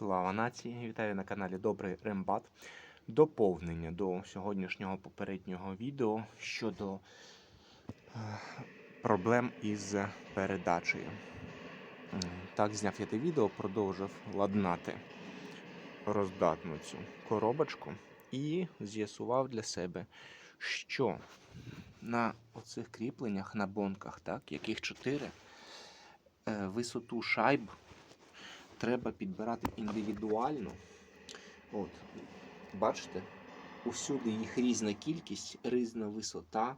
Слава нації! Вітаю на каналі Добрий Рембат. Доповнення до сьогоднішнього попереднього відео щодо е, проблем із передачею. Так, зняв я те відео, продовжив ладнати роздатну цю коробочку і з'ясував для себе, що на оцих кріпленнях, на бонках, так, яких чотири, е, висоту шайб треба підбирати індивідуально. От, бачите, усюди їх різна кількість, різна висота,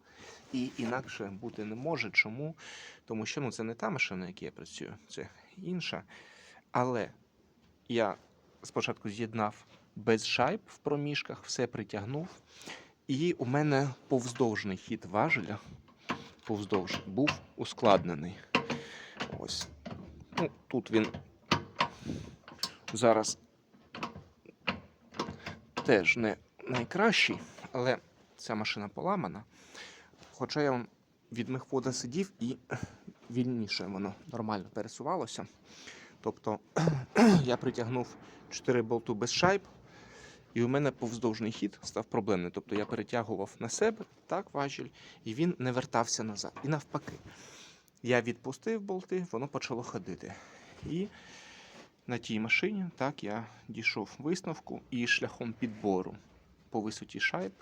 і інакше бути не може. Чому? Тому що ну, це не та машина, на якій я працюю, це інша. Але я спочатку з'єднав без шайб в проміжках, все притягнув. І у мене повздовжний хід важеля повздовж був ускладнений. Ось. Ну, тут він зараз теж не найкращий, але ця машина поламана. Хоча я вон від мехвода сидів і вільніше воно нормально пересувалося. Тобто я притягнув 4 болту без шайб, і у мене повздовжний хід став проблемний. Тобто я перетягував на себе так важіль, і він не вертався назад. І навпаки, я відпустив болти, воно почало ходити. І на тій машині так я дійшов висновку і шляхом підбору по висоті шайб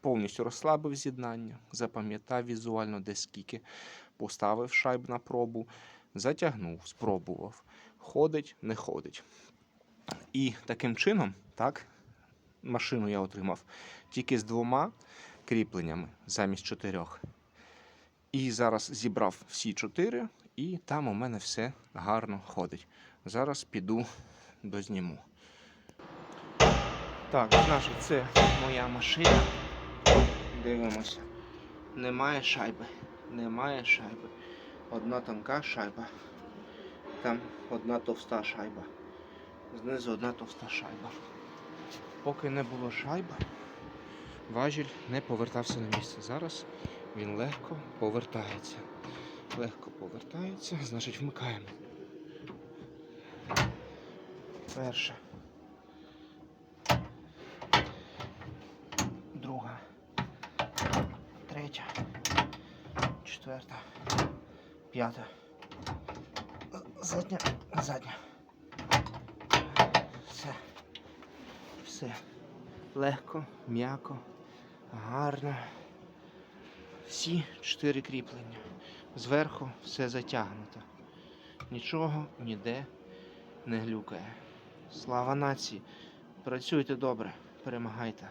повністю розслабив з'єднання, запам'ятав візуально, де скільки, поставив шайб на пробу, затягнув, спробував. Ходить, не ходить. І таким чином, так, машину я отримав тільки з двома кріпленнями замість чотирьох. І зараз зібрав всі чотири, і там у мене все гарно ходить. Зараз піду дозніму. Так, значить, це моя машина. Дивимося. Немає шайби. Немає шайби. Одна тонка шайба. Там одна товста шайба. Знизу одна товста шайба. Поки не було шайби, важіль не повертався на місце. Зараз він легко повертається. Легко повертається, значить вмикаємо. Перша. Друга. Третя. Четверта. П'ята. Задня. Задня. Все. Все. Легко, м'яко, гарно. Всі чотири кріплення. Зверху все затягнуто. Нічого ніде не глюкає. Слава нації! Працюйте добре, перемагайте.